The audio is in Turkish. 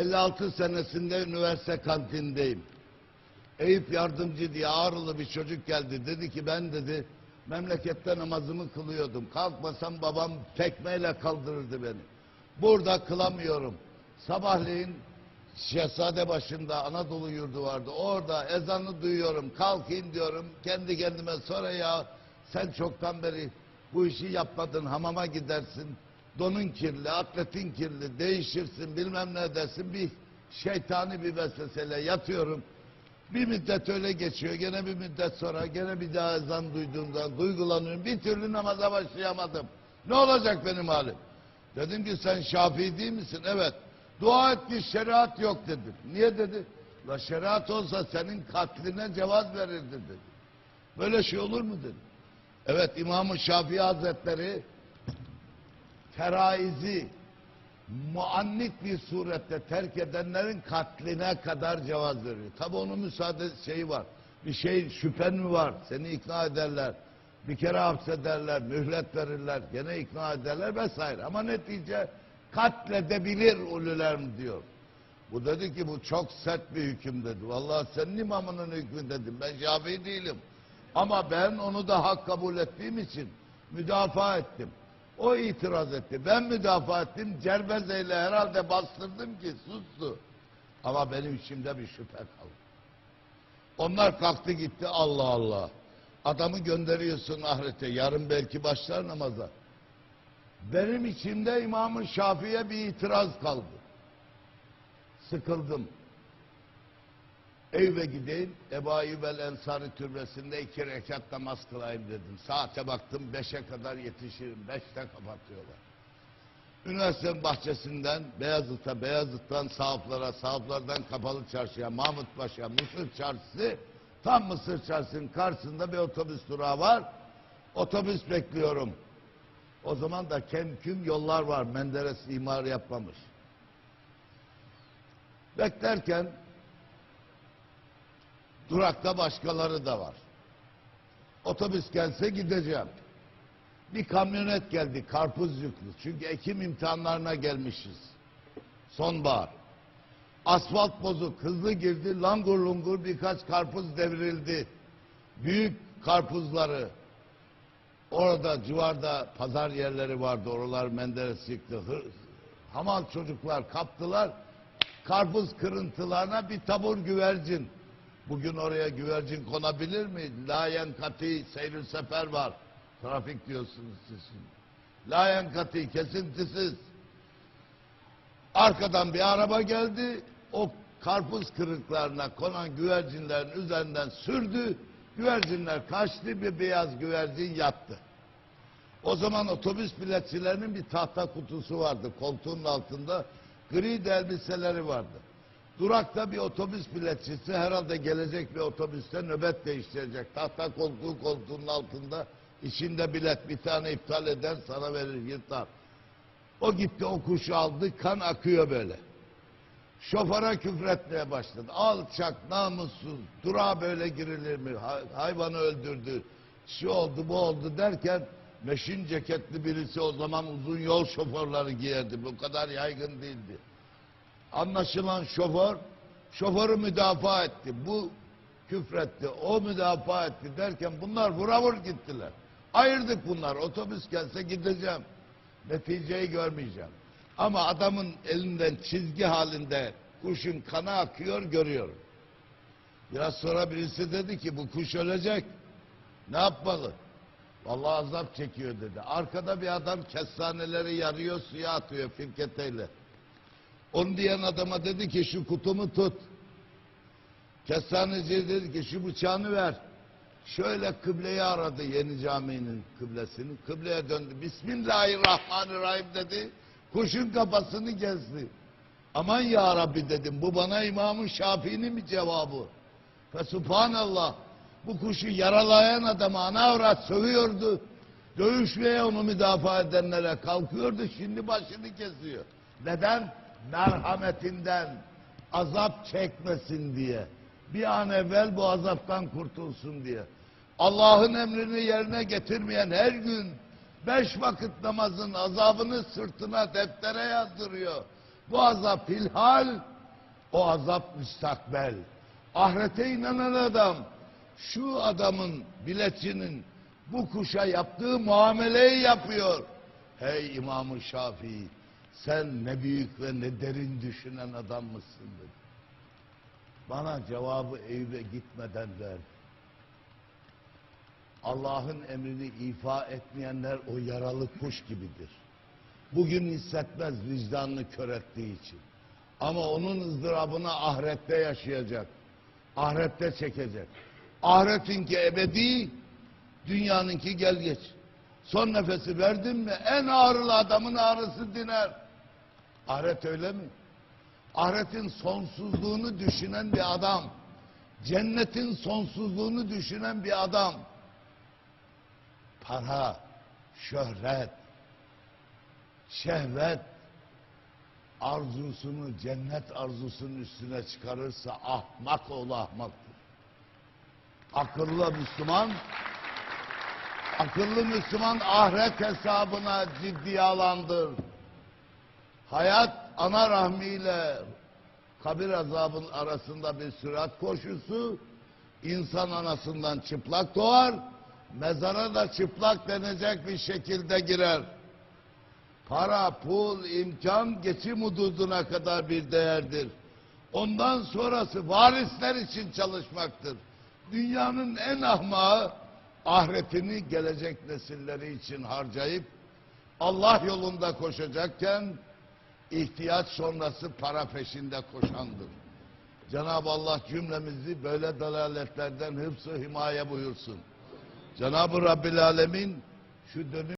56 senesinde üniversite kantindeyim. Eyüp yardımcı diye ağrılı bir çocuk geldi. Dedi ki ben dedi memlekette namazımı kılıyordum. Kalkmasam babam tekmeyle kaldırırdı beni. Burada kılamıyorum. Sabahleyin Şehzade başında Anadolu yurdu vardı. Orada ezanı duyuyorum. Kalkayım diyorum. Kendi kendime sonra ya sen çoktan beri bu işi yapmadın. Hamama gidersin. Donun kirli, atletin kirli. Değişirsin bilmem ne dersin. Bir şeytani bir vesveseyle yatıyorum. Bir müddet öyle geçiyor. Gene bir müddet sonra gene bir daha ezan duyduğumda duygulanıyorum. Bir türlü namaza başlayamadım. Ne olacak benim halim? Dedim ki sen Şafii değil misin? Evet. Dua et ki şeriat yok dedim. Niye dedi? La şeriat olsa senin katline cevaz verirdi dedi. Böyle şey olur mu dedi. Evet İmam-ı Şafii Hazretleri teraizi muannik bir surette terk edenlerin katline kadar cevaz veriyor. Tabi onun müsaade şeyi var. Bir şey şüphen mi var? Seni ikna ederler. Bir kere hapsederler, mühlet verirler, gene ikna ederler vesaire. Ama netice katledebilir ulüler mi diyor. Bu dedi ki bu çok sert bir hüküm dedi. Vallahi senin imamının hükmü dedim. Ben Şafii değilim. Ama ben onu da hak kabul ettiğim için müdafaa ettim. O itiraz etti. Ben müdafaa ettim. Cerbezeyle herhalde bastırdım ki sustu. Ama benim içimde bir şüphe kaldı. Onlar kalktı gitti Allah Allah. Adamı gönderiyorsun ahirete. Yarın belki başlar namaza. Benim içimde İmam-ı Şafii'ye bir itiraz kaldı. Sıkıldım. Evime gideyim, Ebu Ayyub el Ensari türbesinde iki rekat namaz kılayım dedim. Saate baktım beşe kadar yetişirim, beşte kapatıyorlar. Üniversitenin bahçesinden Beyazıt'a, Beyazıt'tan sahaflara, sahaflardan Kapalı Çarşı'ya, Mahmut Paşa, Mısır Çarşısı, tam Mısır Çarşısı'nın karşısında bir otobüs durağı var. Otobüs bekliyorum. O zaman da kemküm yollar var, Menderes imar yapmamış. Beklerken Durakta başkaları da var. Otobüs gelse gideceğim. Bir kamyonet geldi karpuz yüklü. Çünkü Ekim imtihanlarına gelmişiz. Sonbahar. Asfalt bozuk hızlı girdi langur lungur birkaç karpuz devrildi. Büyük karpuzları orada civarda pazar yerleri vardı oralar Menderes yıktı. Hır- Hamal çocuklar kaptılar. Karpuz kırıntılarına bir tabur güvercin. Bugün oraya güvercin konabilir mi? Layen kati seyir sefer var. Trafik diyorsunuz siz şimdi. Layen kati kesintisiz. Arkadan bir araba geldi. O karpuz kırıklarına konan güvercinlerin üzerinden sürdü. Güvercinler kaçtı bir beyaz güvercin yattı. O zaman otobüs biletçilerinin bir tahta kutusu vardı koltuğun altında. Gri elbiseleri vardı. Durakta bir otobüs biletçisi herhalde gelecek bir otobüste nöbet değiştirecek. Tahta koltuğu koltuğunun altında içinde bilet bir tane iptal eder sana verir yırtar. O gitti o kuşu aldı kan akıyor böyle. Şoföre küfretmeye başladı. Alçak, namussuz, durağa böyle girilir mi? Hay- hayvanı öldürdü. Şu oldu, bu oldu derken meşin ceketli birisi o zaman uzun yol şoförleri giyerdi. Bu kadar yaygın değildi. Anlaşılan şoför, şoförü müdafaa etti. Bu küfretti, o müdafaa etti derken bunlar vura vur gittiler. Ayırdık bunlar. Otobüs gelse gideceğim. Neticeyi görmeyeceğim. Ama adamın elinden çizgi halinde kuşun kanı akıyor görüyorum. Biraz sonra birisi dedi ki bu kuş ölecek. Ne yapmalı? Vallahi azap çekiyor dedi. Arkada bir adam kestaneleri yarıyor suya atıyor firketeyle. Onu diyen adama dedi ki şu kutumu tut. Kestaneci dedi ki şu bıçağını ver. Şöyle kıbleyi aradı yeni caminin kıblesini. Kıbleye döndü. Bismillahirrahmanirrahim dedi. Kuşun kafasını gezdi. Aman ya Rabbi dedim. Bu bana İmam-ı Şafii'nin bir cevabı. Ve subhanallah. Bu kuşu yaralayan adamı ana avrat sövüyordu. Dövüşmeye onu müdafaa edenlere kalkıyordu. Şimdi başını kesiyor. Neden? Merhametinden azap çekmesin diye. Bir an evvel bu azaptan kurtulsun diye. Allah'ın emrini yerine getirmeyen her gün beş vakit namazın azabını sırtına deftere yazdırıyor. Bu azap filhal, o azap müstakbel. Ahirete inanan adam, şu adamın biletçinin bu kuşa yaptığı muameleyi yapıyor. Hey İmam-ı Şafii, sen ne büyük ve ne derin düşünen adam mısın dedi. Bana cevabı evde gitmeden ver. Allah'ın emrini ifa etmeyenler o yaralı kuş gibidir. Bugün hissetmez vicdanını kör ettiği için. Ama onun ızdırabını ahirette yaşayacak. Ahirette çekecek. Ahiretinki ebedi, dünyanınki gel geç. Son nefesi verdin mi en ağrılı adamın ağrısı diner. Ahiret öyle mi? Ahiretin sonsuzluğunu düşünen bir adam, cennetin sonsuzluğunu düşünen bir adam, para, şöhret, şehvet arzusunu cennet arzusunun üstüne çıkarırsa ahmak oğlu ahmaktır. Akıllı Müslüman, akıllı Müslüman ahiret hesabına ciddiye alandır. Hayat ana rahmiyle kabir azabının arasında bir sürat koşusu, insan anasından çıplak doğar, mezara da çıplak denecek bir şekilde girer. Para, pul, imkan geçim hududuna kadar bir değerdir. Ondan sonrası varisler için çalışmaktır. Dünyanın en ahmağı ahiretini gelecek nesilleri için harcayıp Allah yolunda koşacakken ihtiyaç sonrası para peşinde koşandır. Cenab-ı Allah cümlemizi böyle dalaletlerden hıfzı himaye buyursun. Cenab-ı Rabbil Alemin şu dönüm